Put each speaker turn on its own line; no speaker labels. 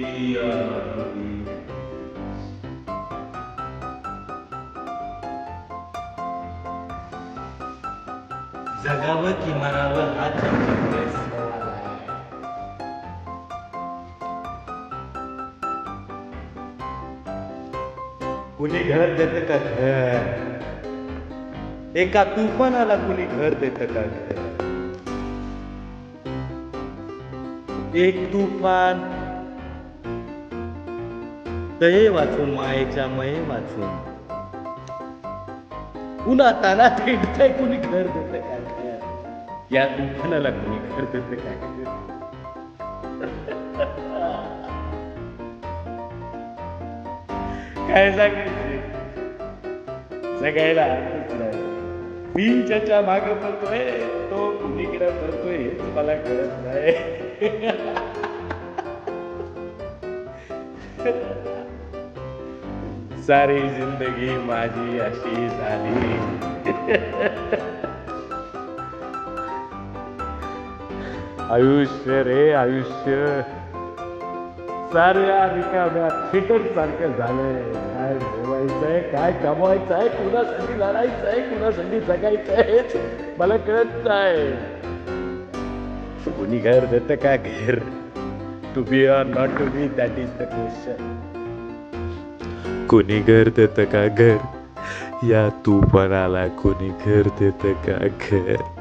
be or जगावं की मरावं हा त्यांच्याकडे सवाल कुणी घर देत का घर? एका तुफानाला कुणी घर देत का घर? एक तुफान तये वाचून मायेच्या मये वाचून. पुन्हा ताना भेटतंय कुणी घर देत काय? या तुफानाला कुणी घर देत काय? काय सांगायचे? सगळ्याला मी ज्याच्या माग पडतोय तो कुणीकडे पडतोय हेच मला कळत नाही. सारी जिंदगी माझी अशी झाली. आयुष्य रे आयुष्य. साऱ्या रिकाम्या थिएटर सारखं झालंय. काय ठेवायचंय काय कमवायचंय कुणासाठी लढायचंय कुणासाठी जगायचंय मला कळत नाही. कुणी घर देतं का घर? To be or not to be that is the question कुणी घर देतं का घर? या तू मनाला कुणी घर देतं का घर?